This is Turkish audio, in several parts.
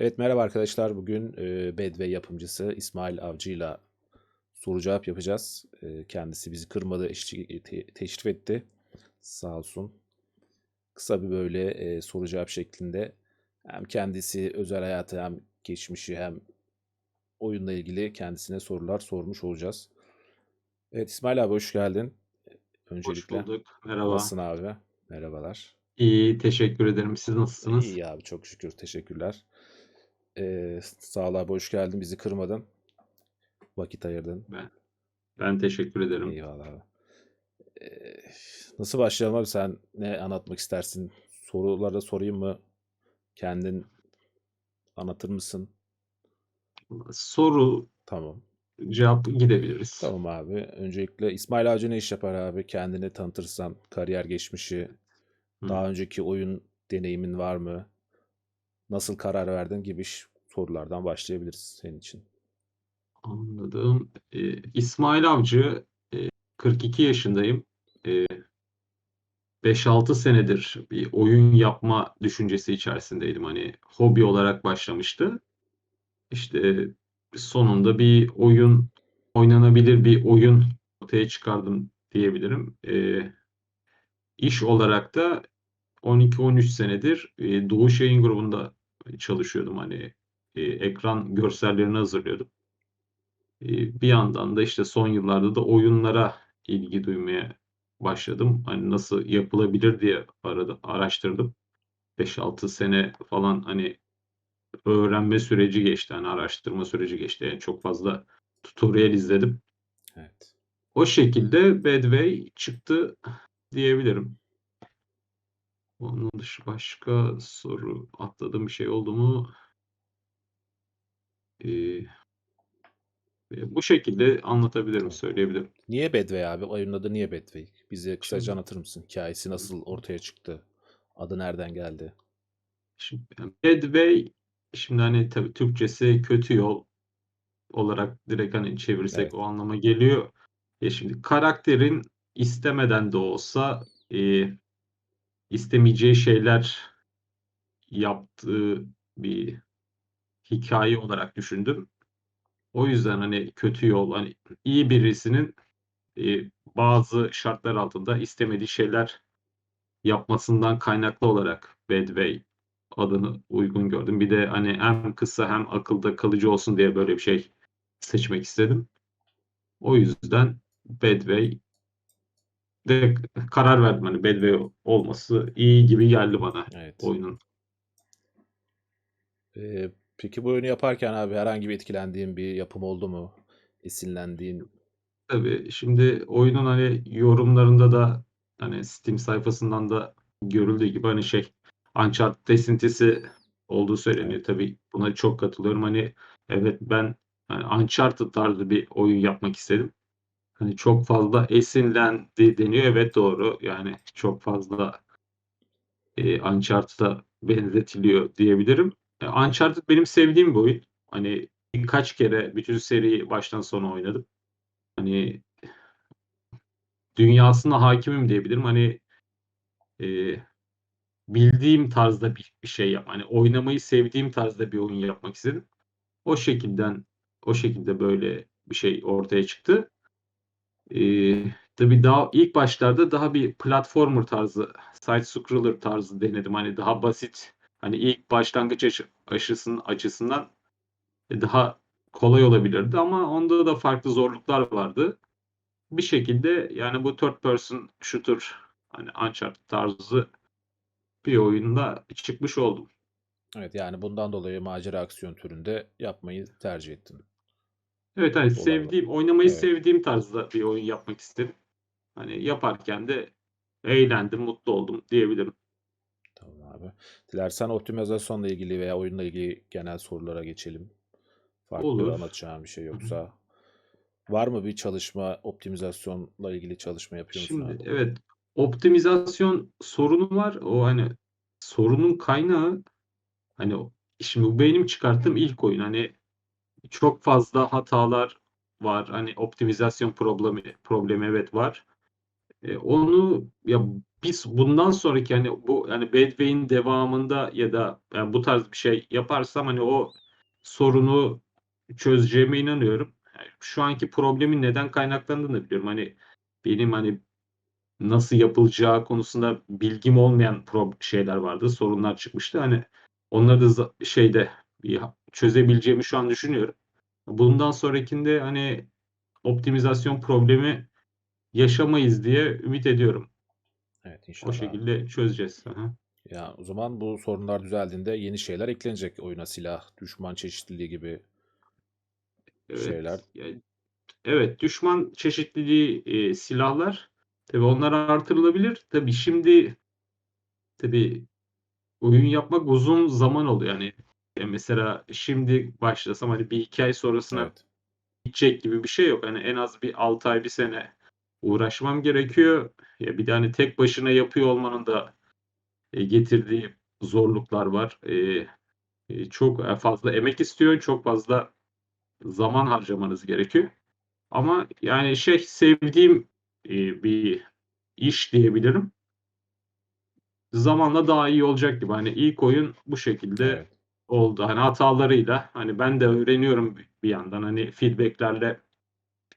Evet merhaba arkadaşlar. Bugün e, Bedway yapımcısı İsmail Avcı'yla soru cevap yapacağız. E, kendisi bizi kırmadı, eşlik, te- teşrif etti. Sağ olsun. Kısa bir böyle e, soru cevap şeklinde hem kendisi özel hayatı hem geçmişi hem oyunla ilgili kendisine sorular sormuş olacağız. Evet İsmail abi hoş geldin. Hoş Öncelikle bulduk. Merhaba. nasılsın abi? Merhabalar. İyi, teşekkür ederim. Siz nasılsınız? İyi abi çok şükür teşekkürler. E, sağ ol abi hoş geldin. Bizi kırmadın. Vakit ayırdın. Ben ben teşekkür ederim. Eyvallah abi. Ee, nasıl başlayalım abi? Sen ne anlatmak istersin? Sorulara sorayım mı? Kendin anlatır mısın? Soru, Tamam. cevap gidebiliriz. Tamam abi. Öncelikle İsmail Avcı ne iş yapar abi? Kendini tanıtırsan, kariyer geçmişi, Hı. daha önceki oyun deneyimin var mı? Nasıl karar verdin gibi ş- sorulardan başlayabiliriz senin için. Anladım. Ee, İsmail Avcı, e, 42 yaşındayım. E, 5-6 senedir bir oyun yapma düşüncesi içerisindeydim. Hani hobi olarak başlamıştı. İşte sonunda bir oyun, oynanabilir bir oyun ortaya çıkardım diyebilirim. E, iş olarak da 12-13 senedir e, Doğuş Yayın Grubu'nda çalışıyordum. Hani e, ekran görsellerini hazırlıyordum. E, bir yandan da işte son yıllarda da oyunlara ilgi duymaya başladım. Hani nasıl yapılabilir diye arada araştırdım. 5-6 sene falan hani öğrenme süreci geçti. Hani araştırma süreci geçti. Yani çok fazla tutorial izledim. Evet. O şekilde Bedway çıktı diyebilirim. Onun dışı başka soru atladığım bir şey oldu mu? E, bu şekilde anlatabilirim, söyleyebilirim. Niye Bedway abi? Oyunun adı niye Bedway? Bize kısaca Şimdi, anlatır mısın? Hikayesi nasıl ortaya çıktı? Adı nereden geldi? şimdi Bedway, şimdi hani tabii Türkçesi kötü yol olarak direkt hani çevirsek Evet. o anlama geliyor. Ya şimdi karakterin istemeden de olsa e, istemeyeceği şeyler yaptığı bir hikaye olarak düşündüm. O yüzden hani kötü yol, hani iyi birisinin e, bazı şartlar altında istemediği şeyler yapmasından kaynaklı olarak Bad Way adını uygun gördüm. Bir de hani hem kısa hem akılda kalıcı olsun diye böyle bir şey seçmek istedim. O yüzden Bad Way de karar verdim. Hani Bad Way olması iyi gibi geldi bana Evet. oyunun. Ee, peki bu oyunu yaparken abi herhangi bir etkilendiğin bir yapım oldu mu? Esinlendiğin Tabii şimdi oyunun hani yorumlarında da hani Steam sayfasından da görüldüğü gibi hani şey Uncharted esintisi olduğu söyleniyor. Tabii buna çok katılıyorum. Hani evet ben hani Uncharted tarzı bir oyun yapmak istedim. Hani çok fazla esinlendi deniyor. Evet doğru. Yani çok fazla e, Uncharted'a benzetiliyor diyebilirim. E, Uncharted benim sevdiğim bir oyun. Hani birkaç kere bütün seriyi baştan sona oynadım. Hani dünyasına hakimim diyebilirim. Hani e, bildiğim tarzda bir, bir şey yap. Hani oynamayı sevdiğim tarzda bir oyun yapmak istedim. O şekilden o şekilde böyle bir şey ortaya çıktı. Ee, tabii daha ilk başlarda daha bir platformer tarzı, side scroller tarzı denedim. Hani daha basit, hani ilk başlangıç aşı, aşısının açısından daha kolay olabilirdi ama onda da farklı zorluklar vardı. Bir şekilde yani bu third person shooter hani Uncharted tarzı bir oyunda çıkmış oldum. Evet yani bundan dolayı macera aksiyon türünde yapmayı tercih ettin. Evet hani var. sevdiğim, oynamayı Evet. sevdiğim tarzda bir oyun yapmak istedim. Hani yaparken de eğlendim, mutlu oldum diyebilirim. Abi. Dilersen optimizasyonla ilgili veya oyunla ilgili genel sorulara geçelim. Farklı Olur. anlatacağım bir şey yoksa. Var mı bir çalışma, optimizasyonla ilgili çalışma yapıyor musun Şimdi abi? evet optimizasyon sorunu var. O hani sorunun kaynağı hani şimdi bu benim çıkarttığım ilk oyun. Hani çok fazla hatalar var. Hani optimizasyon problemi problemi evet var. E, onu ya biz bundan sonraki hani bu yani Bedway'in devamında ya da yani bu tarz bir şey yaparsam hani o sorunu çözeceğime inanıyorum. Yani şu anki problemin neden kaynaklandığını da biliyorum. Hani benim hani nasıl yapılacağı konusunda bilgim olmayan şeyler vardı, sorunlar çıkmıştı. Hani onları da şeyde çözebileceğimi şu an düşünüyorum. Bundan sonrakinde hani optimizasyon problemi yaşamayız diye ümit ediyorum. Evet O inşallah. abi. şekilde çözeceğiz. Aha. Ya o zaman bu sorunlar düzeldiğinde yeni şeyler eklenecek oyuna silah, düşman çeşitliliği gibi Evet. şeyler. Yani, evet, düşman çeşitliliği e, silahlar tabii onlar artırılabilir. Tabii şimdi tabii oyun yapmak uzun zaman oluyor. Yani e, mesela şimdi başlasam hani bir iki ay sonrasına Evet. gidecek gibi bir şey yok. Hani en az bir 6 ay bir sene uğraşmam gerekiyor. Ya bir de hani tek başına yapıyor olmanın da e, getirdiği zorluklar var. E, e, çok fazla emek istiyor, çok fazla zaman harcamanız gerekiyor. Ama yani şey sevdiğim e, bir iş diyebilirim. Zamanla daha iyi olacak gibi. Hani ilk oyun bu şekilde Evet. oldu. Hani hatalarıyla hani ben de öğreniyorum bir yandan. Hani feedbacklerle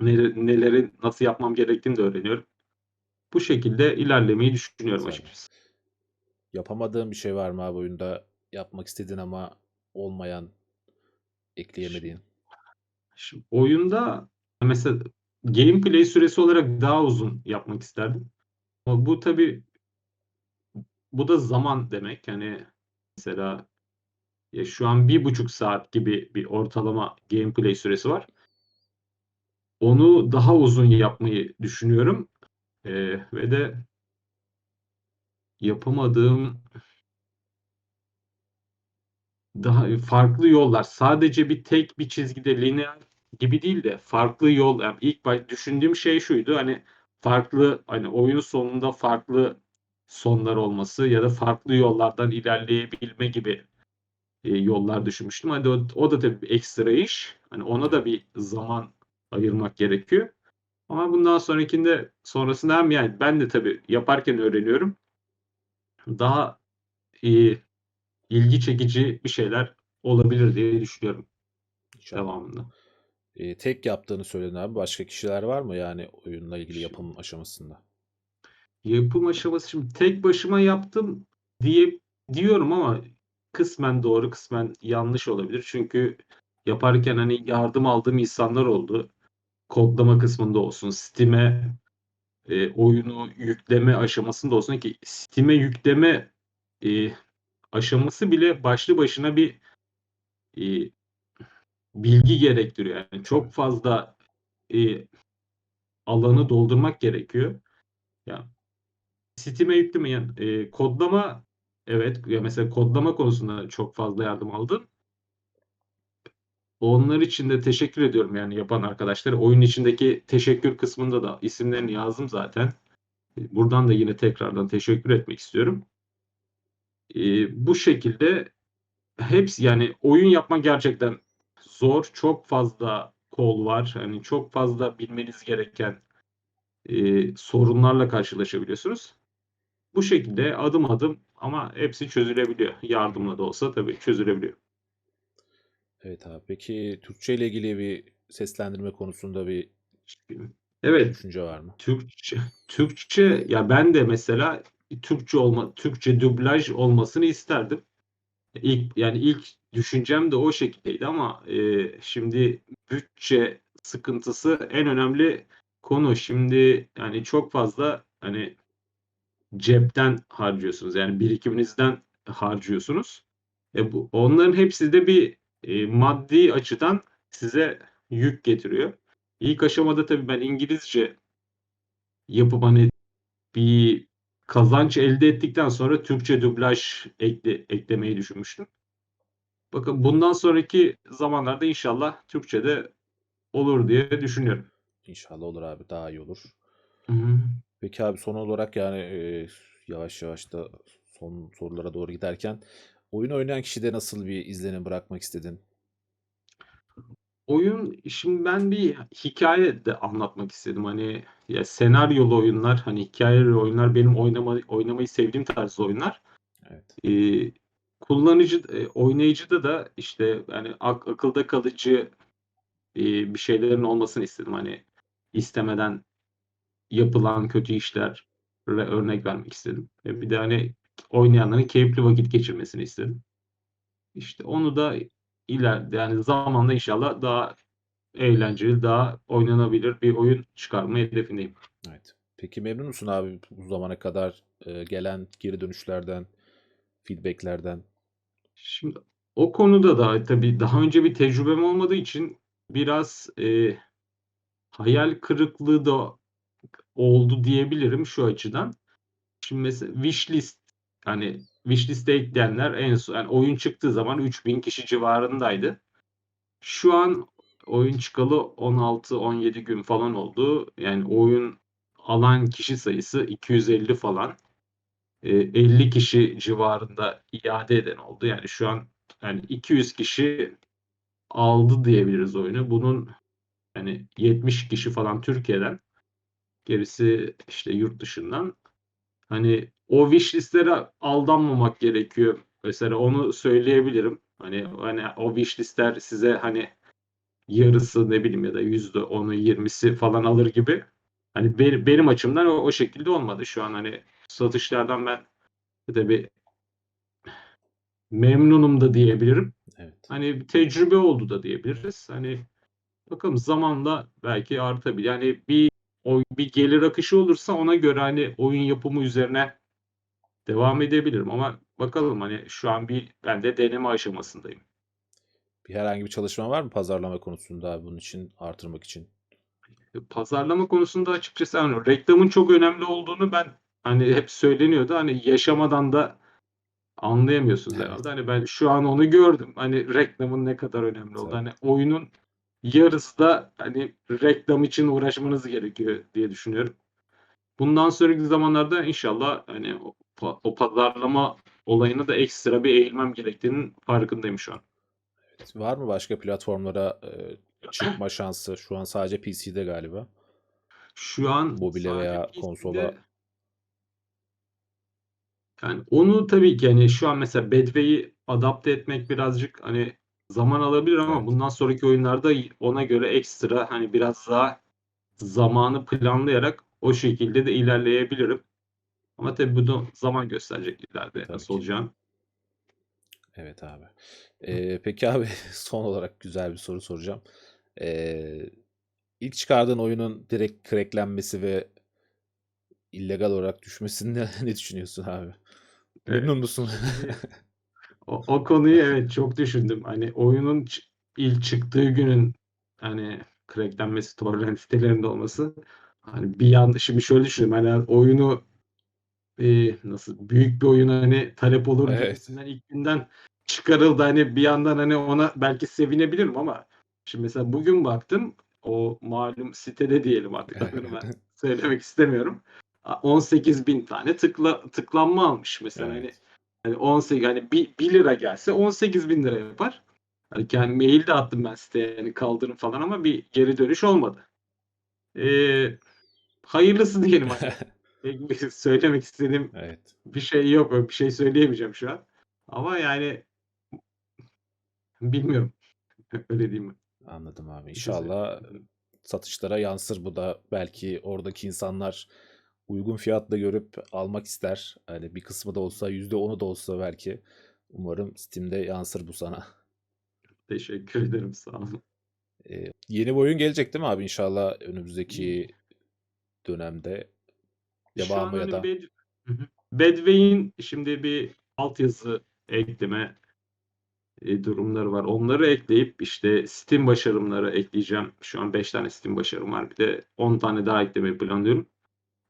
neleri nasıl yapmam gerektiğini de öğreniyorum. Bu şekilde ilerlemeyi düşünüyorum Güzel. açıkçası. Yapamadığın bir şey var mı abi oyunda? Yapmak istediğin ama olmayan, ekleyemediğin. şimdi oyunda mesela gameplay süresi olarak daha uzun yapmak isterdim. Ama bu tabii bu da zaman demek. Yani mesela ya şu an bir buçuk saat gibi bir ortalama gameplay süresi var. Onu daha uzun yapmayı düşünüyorum. Ee, ve de yapamadığım daha farklı yollar. Sadece bir tek bir çizgide lineer gibi değil de farklı yol. Yani ilk baş düşündüğüm şey şuydu. Hani farklı hani oyun sonunda farklı sonlar olması ya da farklı yollardan ilerleyebilme gibi e, yollar düşünmüştüm. Hadi o, o da tabii ekstra iş. Hani ona da bir zaman ayırmak gerekiyor. Ama bundan sonrakinde sonrasında hem yani ben de tabii yaparken öğreniyorum. Daha iyi, ilgi çekici bir şeyler olabilir diye düşünüyorum İnşallah. devamında. Ee, tek yaptığını söyledin abi. Başka kişiler var mı yani oyunla ilgili yapım aşamasında? yapım aşaması şimdi tek başıma yaptım diye diyorum ama kısmen doğru, kısmen yanlış olabilir. Çünkü yaparken hani yardım aldığım insanlar oldu. Kodlama kısmında olsun, Steam'e e, oyunu yükleme aşamasında olsun ki Steam'e yükleme e, aşaması bile başlı başına bir e, bilgi gerektiriyor. Yani çok fazla e, alanı doldurmak gerekiyor. Ya Steam'e yüklemeyen e, kodlama evet ya mesela kodlama konusunda çok fazla yardım aldım. Onlar için de teşekkür ediyorum yani yapan arkadaşlara. Oyun içindeki teşekkür kısmında da isimlerini yazdım zaten. E, Buradan da yine tekrardan teşekkür etmek istiyorum. E, bu şekilde hepsi yani oyun yapmak gerçekten zor. Çok fazla kol var. Hani çok fazla bilmeniz gereken e, sorunlarla karşılaşabiliyorsunuz. Bu şekilde adım adım ama hepsi çözülebiliyor. Yardımla da olsa tabii çözülebiliyor. Evet abi. Peki Türkçe ile ilgili bir seslendirme konusunda bir Evet, düşünce var mı? Türkçe Türkçe ya ben de mesela Türkçe olma Türkçe dublaj olmasını isterdim. İlk yani ilk düşüncem de o şekildeydi ama e, şimdi bütçe sıkıntısı en önemli konu. Şimdi yani çok fazla hani cepten harcıyorsunuz. Yani birikiminizden harcıyorsunuz. E bu, onların hepsi de bir e, maddi açıdan size yük getiriyor. İlk aşamada tabii ben İngilizce yapıp hani bir kazanç elde ettikten sonra Türkçe dublaj ekle, eklemeyi düşünmüştüm. Bakın bundan sonraki zamanlarda inşallah Türkçe'de olur diye düşünüyorum. İnşallah olur abi. Daha iyi olur. Hı hı. Peki abi son olarak yani e, yavaş yavaş da son sorulara doğru giderken oyun oynayan kişide nasıl bir izlenim bırakmak istedin? Oyun şimdi ben bir hikaye de anlatmak istedim. Hani ya senaryolu oyunlar, hani hikayeli oyunlar benim oynama, oynamayı sevdiğim tarz oyunlar. Evet. Ee, kullanıcı, e, oynayıcıda da işte yani ak- akılda kalıcı e, bir şeylerin olmasını istedim. Hani istemeden yapılan kötü işlere örnek vermek istedim. E, bir de hani oynayanların keyifli vakit geçirmesini istedim. İşte onu da ileride yani zamanla inşallah daha eğlenceli, daha oynanabilir bir oyun çıkarma hedefindeyim. Evet. Peki memnun musun abi bu zamana kadar e, gelen geri dönüşlerden, feedbacklerden? Şimdi o konuda da tabii daha önce bir tecrübem olmadığı için biraz e, hayal kırıklığı da oldu diyebilirim şu açıdan. Şimdi mesela wishlist hani wishlist'e ekleyenler en son yani oyun çıktığı zaman 3000 kişi civarındaydı. Şu an oyun çıkalı 16-17 gün falan oldu. Yani oyun alan kişi sayısı 250 falan. E, 50 kişi civarında iade eden oldu. Yani şu an yani 200 kişi aldı diyebiliriz oyunu. Bunun yani 70 kişi falan Türkiye'den gerisi işte yurt dışından. Hani o wish listlere aldanmamak gerekiyor. Mesela onu söyleyebilirim. Hani hani o wish listler size hani yarısı ne bileyim ya da yüzde onu yirmisi falan alır gibi. Hani benim, benim açımdan o, o şekilde olmadı. Şu an hani satışlardan ben tabii memnunum da diyebilirim. Evet. Hani bir tecrübe oldu da diyebiliriz. Hani bakalım zamanla belki artabilir. Yani bir o bir gelir akışı olursa ona göre hani oyun yapımı üzerine devam edebilirim ama bakalım hani şu an bir ben de deneme aşamasındayım. Bir herhangi bir çalışma var mı pazarlama konusunda bunun için artırmak için? Pazarlama konusunda açıkçası hani reklamın çok önemli olduğunu ben hani hep söyleniyordu. Hani yaşamadan da anlayamıyorsunuz Evet. herhalde. Hani ben şu an onu gördüm. Hani reklamın ne kadar önemli olduğu. Tabii. Hani oyunun yarısı da hani reklam için uğraşmanız gerekiyor diye düşünüyorum. Bundan sonraki zamanlarda inşallah hani o, o pazarlama olayına da ekstra bir eğilmem gerektiğinin farkındayım şu an. Var mı başka platformlara e, çıkma şansı? Şu an sadece PC'de galiba. Şu an Mobile veya PC'de konsola. yani onu tabii ki hani şu an mesela Bedway'i adapte etmek birazcık hani zaman alabilir ama Evet. bundan sonraki oyunlarda ona göre ekstra hani biraz daha zamanı planlayarak o şekilde de ilerleyebilirim. Ama tabii bunu zaman gösterecek ileride Tabii nasıl ki. olacağını. Evet abi. E, peki abi son olarak güzel bir soru soracağım. E, ilk çıkardığın oyunun direkt cracklenmesi ve illegal olarak düşmesinde ne düşünüyorsun abi? Evet. Memnun musun? O, o konuyu evet çok düşündüm. Hani oyunun ilk çıktığı günün hani cracklenmesi, torrent sitelerinde olması. Hani bir yanda şimdi şöyle düşündüm. Hani oyunu e, nasıl büyük bir oyun hani talep olur Evet. ilk günden çıkarıldı. Hani bir yandan hani ona belki sevinebilirim ama şimdi mesela bugün baktım o malum sitede diyelim artık adını ben söylemek istemiyorum. 18 bin tane tıkla, tıklanma almış mesela hani Evet. Hani 18 hani 1, 1 lira gelse 18 bin lira yapar. Hani kendi mail de attım ben siteye yani kaldırın falan ama bir geri dönüş olmadı. Ee, hayırlısı diyelim hani. Söylemek istediğim Evet. bir şey yok. Bir şey söyleyemeyeceğim şu an. Ama yani bilmiyorum. Öyle diyeyim ben. Anladım abi. İnşallah satışlara yansır bu da. Belki oradaki insanlar uygun fiyatla görüp almak ister. Hani bir kısmı da olsa, %10'u da olsa belki. Umarım Steam'de yansır bu sana. Teşekkür ederim. Sağ olun. Ee, yeni bir oyun gelecek değil mi abi? İnşallah önümüzdeki dönemde. Şu an Devamı ya hani da hı. Bedway'in şimdi bir altyazı ekleme e, durumları var. Onları ekleyip işte Steam başarımları ekleyeceğim. Şu an 5 tane Steam başarım var. Bir de 10 tane daha eklemeyi planlıyorum.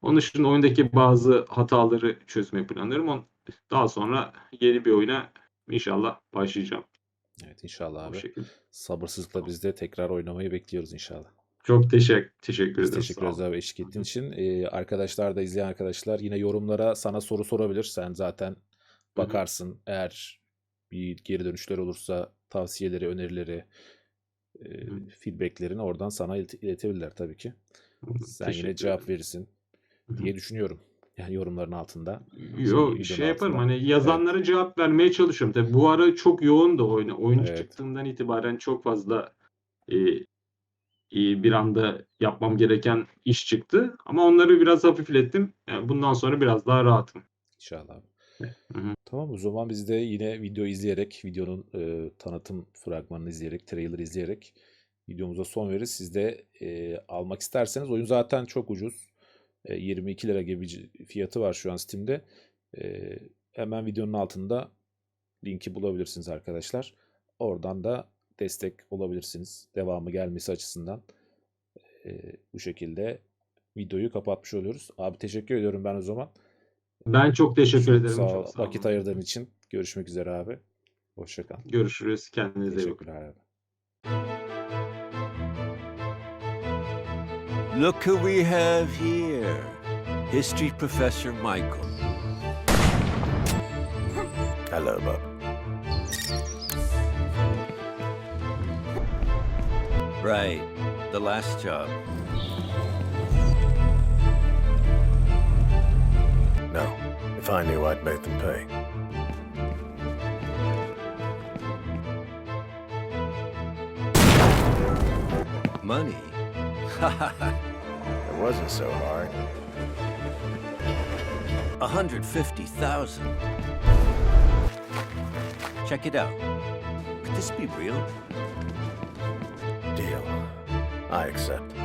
Onun dışında oyundaki bazı hataları çözmeyi planlıyorum. On, daha sonra yeni bir oyuna inşallah başlayacağım. evet inşallah abi. Sabırsızlıkla biz de tekrar oynamayı bekliyoruz inşallah. Çok teşekkür, teşekkür Biz ederim. teşekkür ederiz abi eşlik ettiğin için. Ee, arkadaşlar da izleyen arkadaşlar yine yorumlara sana soru sorabilir. Sen zaten bakarsın. Eğer bir geri dönüşler olursa tavsiyeleri, önerileri e, feedbacklerini oradan sana ilet- iletebilirler tabii ki. Sen yine cevap verirsin. Diye düşünüyorum. Yani yorumların altında. Yo şey yaparım altında. hani yazanlara cevap vermeye çalışıyorum. Tabii bu ara çok yoğun da oyun. Oyuncu Evet. çıktığımdan itibaren çok fazla e, e, bir anda yapmam gereken iş çıktı. Ama onları biraz hafiflettim. Yani bundan sonra biraz daha rahatım. İnşallah. Tamam o zaman biz de yine video izleyerek, videonun e, tanıtım fragmanını izleyerek, trailer izleyerek videomuza son veririz. Siz de e, almak isterseniz oyun zaten çok ucuz. E, 22 lira gibi bir fiyatı var şu an Steam'de. E, hemen videonun altında linki bulabilirsiniz arkadaşlar. Oradan da destek olabilirsiniz. Devamı gelmesi açısından. E, bu şekilde videoyu kapatmış oluyoruz. Abi teşekkür ediyorum ben o zaman. Ben çok teşekkür ederim. sağ. Çok sağ. Vakit ayırdığın için. Görüşmek üzere abi. Hoşça kal. Görüşürüz. Kendinize iyi bakın. Teşekkürler abi. Look who we have here. History Professor Michael. Hello, Bob. Right, the last job. No. If I knew, I'd make them pay. Money? Wasn't so hard. A hundred fifty thousand. Check it out. Could this be real? Deal. I accept.